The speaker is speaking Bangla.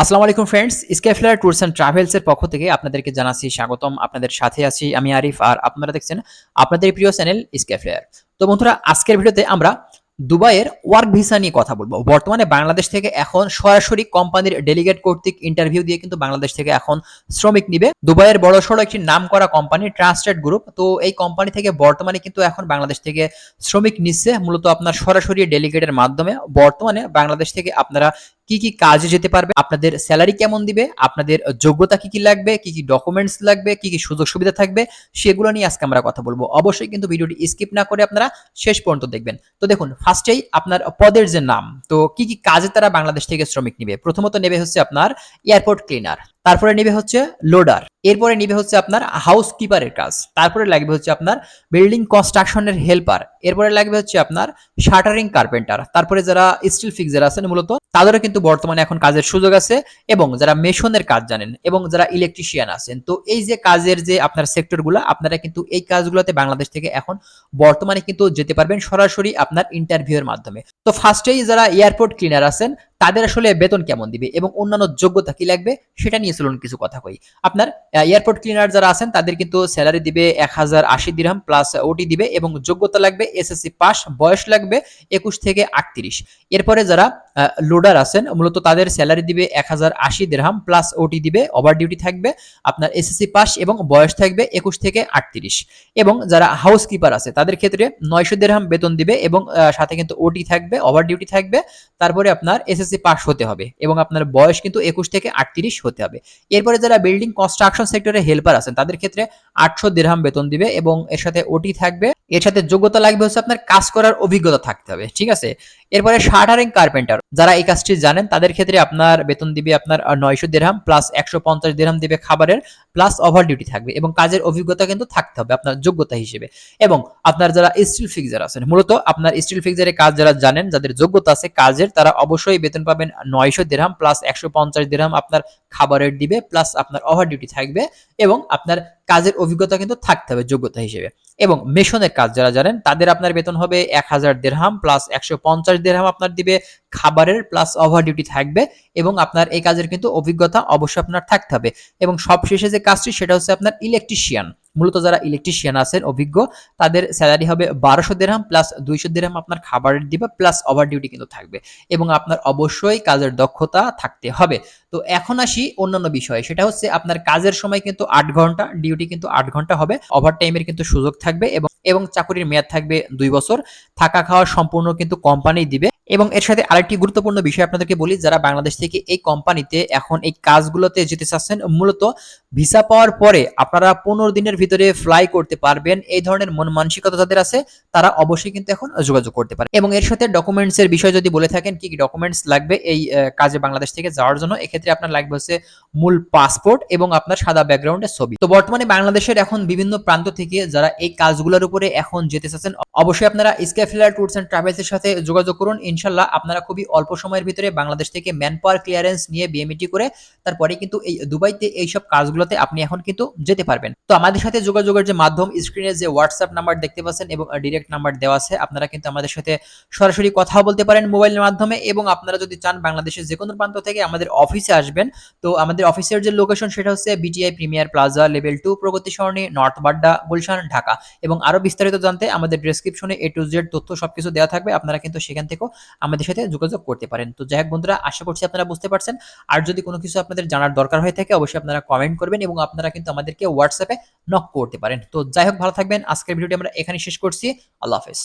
আসসালামু আলাইকুম ফ্রেন্ডস স্কেফলার ট্যুরস অ্যান্ড ট্রাভেলসের পক্ষ থেকে আপনাদেরকে জানাচ্ছি স্বাগতম। আপনাদের সাথে আছি আমি আরিফ আর আপনারা দেখছেন আপনাদের প্রিয় চ্যানেল স্কেফলার তো বন্ধুরা, আজকের ভিডিওতে আমরা দুবাইয়ের ওয়ার্ক ভিসা নিয়ে কথা বলব। বর্তমানে বাংলাদেশ থেকে এখন সরাসরি কোম্পানির ডেলিগেট কর্তৃক ইন্টারভিউ দিয়ে কিন্তু বাংলাদেশ থেকে এখন শ্রমিক নিবে। দুবাইয়ের বড় সড়ো একটি নাম করা কোম্পানি ট্রাস্টেড গ্রুপ তো এই কোম্পানি থেকে বর্তমানে কিন্তু এখন বাংলাদেশ থেকে শ্রমিক নিচ্ছে। মূলত আপনার সরাসরি ডেলিগেটের মাধ্যমে। বর্তমানে বাংলাদেশ থেকে আপনারা কি কি কাজে যেতে পারবে, আপনাদের স্যালারি কেমন দিবে, আপনাদের যোগ্যতা কি কি লাগবে, কি কি ডকুমেন্টস লাগবে, কি কি সুযোগ সুবিধা থাকবে, সেগুলো নিয়ে আজকে আমরা কথা বলব। অবশ্যই কিন্তু ভিডিওটি স্কিপ না করে আপনারা শেষ পর্যন্ত দেখবেন। তো দেখুন ফার্স্টেই আপনার পদের যে নাম, তো কি কি কাজে তারা বাংলাদেশ থেকে শ্রমিক নিবে? প্রথমত নেবে হচ্ছে আপনার এয়ারপোর্ট ক্লিনার তারপরে নিবে হচ্ছে লোডার এরপরে নিবে হচ্ছে আপনার হাউস কিপারের কাজ। তারপরে লাগবে হচ্ছে আপনার বিল্ডিং কনস্ট্রাকশনের হেল্পার এরপরে লাগবে হচ্ছে আপনার শাটারিং কার্পেন্টার তারপরে যারা স্টিল ফিক্সার আছেন মূলত, তাদেরও কিন্তু বর্তমানে এখন কাজের সুযোগ আছে এবং যারা মেশনের কাজ জানেন এবং যারা ইলেকট্রিশিয়ান আছেন। তো এই যে কাজের যে আপনার সেক্টরগুলো আপনারা কিন্তু এই কাজগুলোতে বাংলাদেশ থেকে এখন বর্তমানে কিন্তু যেতে পারবেন সরাসরি আপনার ইন্টারভিউয়ের মাধ্যমে। তো ফার্স্টেই যারা এয়ারপোর্ট ক্লিনার আছেন তাদের আসলে বেতন কেমন দিবে এবং অন্যান্য যোগ্যতা কি লাগবে সেটা নিয়ে চলুন কিছু কথা কই। আপনার এয়ারপোর্ট ক্লিনার যারা আছেন, তাদের কিন্তু স্যালারি দিবে এক হাজার আশি দিরহাম প্লাস ওটি দিবে এবং যোগ্যতা লাগবে এসএসসি পাস বয়স লাগবে একুশ থেকে আটত্রিশ। এরপরে যারা লোডার আছেন, মূলত তাদের স্যালারি দিবে এক হাজার আশি দিরহাম প্লাস ওটি দিবে ওভার ডিউটি থাকবে, আপনার এসএসসি পাস এবং বয়স থাকবে একুশ থেকে আটত্রিশ। এবং যারা হাউস কিপার আছে, তাদের ক্ষেত্রে নয়শো দেড়হাম বেতন দিবে এবং সাথে কিন্তু ওটি থাকবে ওভার ডিউটি থাকবে, তারপরে আপনার এসএসসি পাস হতে হবে এবং আপনার বয়স কিন্তু একুশ থেকে আটত্রিশ হতে হবে। এরপরে যারা বিল্ডিং কনস্ট্রাকশন সেক্টরে হেল্পার আছেন, তাদের ক্ষেত্রে আটশো দেড়হাম বেতন দিবে এবং এর সাথে ওটি থাকবে। এর সাথে যোগ্যতা লাগবে হচ্ছে আপনার কাজ করার অভিজ্ঞতা থাকতে হবে, ঠিক আছে? এরপরে শাটারিং কার্পেন্টার। যারা এই কাজটি জানেন, তাদের ক্ষেত্রে আপনার বেতন দিবে আপনার নয়শো দেড়হাম প্লাস একশো পঞ্চাশ দেড়হাম দিবে খাবারের প্লাস ওভার ডিউটি থাকবে এবং কাজের অভিজ্ঞতা কিন্তু থাকতে হবে আপনার যোগ্যতা হিসেবে। এবং আপনার যারা স্টিল ফিক্সার আছেন, মূলত আপনার স্টিল ফিক্সারের কাজ যারা জানেন, যাদের যোগ্যতা আছে কাজের, তারা অবশ্যই বেতন পাবেন নয়শো দেড়হাম প্লাস একশো পঞ্চাশ দেড়হাম আপনার খাবারের দিবে প্লাস আপনার ওভার ডিউটি থাকবে এবং আপনার কাজের অভিজ্ঞতা কিন্তু থাকতে হবে, যোগ্যতা হিসেবে। এবং মেশনের কাজ যারা জানেন, তাদের আপনার বেতন হবে এক হাজার দেড়হাম প্লাস একশো পঞ্চাশ দেড়হাম আপনার দিবে খাবারের প্লাস ওভার ডিউটি থাকবে এবং আপনার এই কাজের কিন্তু অভিজ্ঞতা অবশ্যই আপনার থাকতে হবে। এবং সবশেষে যে কাজটি, সেটা হচ্ছে আপনার ইলেকট্রিশিয়ান মূলত যারা ইলেকট্রিশিয়ান আছেন, অভিজ্ঞ, তাদের স্যালারি হবে বারোশো দেড়হাম প্লাস দুইশো দেড়হাম আপনার খাবারের দিবে প্লাস ওভার ডিউটি কিন্তু থাকবে। এবং আপনার অবশ্যই কাজের দক্ষতা থাকতে হবে। তো এখন আসি অন্যান্য বিষয়ে। সেটা হচ্ছে আপনার কাজের সময় কিন্তু আট ঘণ্টা ডিউটি কিন্তু আট ঘণ্টা হবে। ওভার টাইমের কিন্তু সুযোগ থাকবে এবং এবং চাকরির মেয়াদ থাকবে দুই বছর। থাকা খাওয়া সম্পূর্ণ কিন্তু কোম্পানি দিবে। এবং এর সাথে আরেকটি গুরুত্বপূর্ণ বিষয় আপনাদেরকে বলি, যারা বাংলাদেশ থেকে এই কোম্পানিতে এখন এই কাজগুলোতে যেতে চাচ্ছেন, মূলত ভিসা পাওয়ার পরে আপনারা পনেরো দিনের ভিতরে ফ্লাই করতে পারবেন। এই ধরনের মন মানসিকতা যাদের আছে, তারা অবশ্যই কিন্তু এখন যোগাযোগ করতে পারে। এবং এর সাথে ডকুমেন্টস এর বিষয় যদি বলে থাকেন, কি কি ডকুমেন্টস লাগবে এই কাজে বাংলাদেশ থেকে যাওয়ার জন্য, এক্ষেত্রে আপনার লাগবে হচ্ছে মূল পাসপোর্ট এবং আপনার সাদা ব্যাকগ্রাউন্ডের ছবি। তো বর্তমানে বাংলাদেশের এখন বিভিন্ন প্রান্ত থেকে যারা এই কাজগুলোর উপরে এখন যেতে চাচ্ছেন, অবশ্যই আপনারা স্ক্যাফিলার ট্যুরস অ্যান্ড ট্রাভেলস এর সাথে যোগাযোগ করুন। ইনশাল্লাহ আপনারা খুবই অল্প সময়ের ভিতরে বাংলাদেশ থেকে ম্যান পাওয়ার ক্লিয়ারেন্স নিয়ে বিএমইটি করে, তারপরে কিন্তু এই দুবাইতে এইসব কাজগুলোতে আপনি এখন কিন্তু যেতে পারবেন। তো আমাদের সাথে যোগাযোগের যে মাধ্যম স্ক্রিনে যে হোয়াটসঅ্যাপ নাম্বার দেখতে পাচ্ছেন এবং ডিরেক্ট নাম্বার দেওয়া আছে, আপনারা কিন্তু আমাদের সাথে সরাসরি কথা বলতে পারেন মোবাইলের মাধ্যমে এবং আপনারা যদি চান বাংলাদেশের যে কোনো প্রান্ত থেকে আমাদের অফিসে আসবেন। তো আমাদের অফিসের যে লোকেশন সেটা হচ্ছে BTI premier plaza level two Pragati Sarani north Badda Gulshan, Dhaka. এবং আরও বিস্তারিত জানতে আমাদের ডেসক্রিপশনে এ টু জেড তথ্য সবকিছু দেওয়া থাকবে। আপনারা কিন্তু সেখান থেকেও আমাদের সাথে যোগাযোগ করতে পারেন। তো যাই হোক বন্ধুরা, আশা করছি আপনারা বুঝতে পারছেন। আর যদি কোনো কিছু আপনাদের জানার দরকার হয়ে থাকে, অবশ্যই আপনারা কমেন্ট করবেন এবং আপনারা কিন্তু আমাদেরকে হোয়াটসঅ্যাপে নক করতে পারেন। তো যাই হোক, ভালো থাকবেন। আজকের ভিডিওটি আমরা এখানে শেষ করছি। আল্লাহ হাফেজ।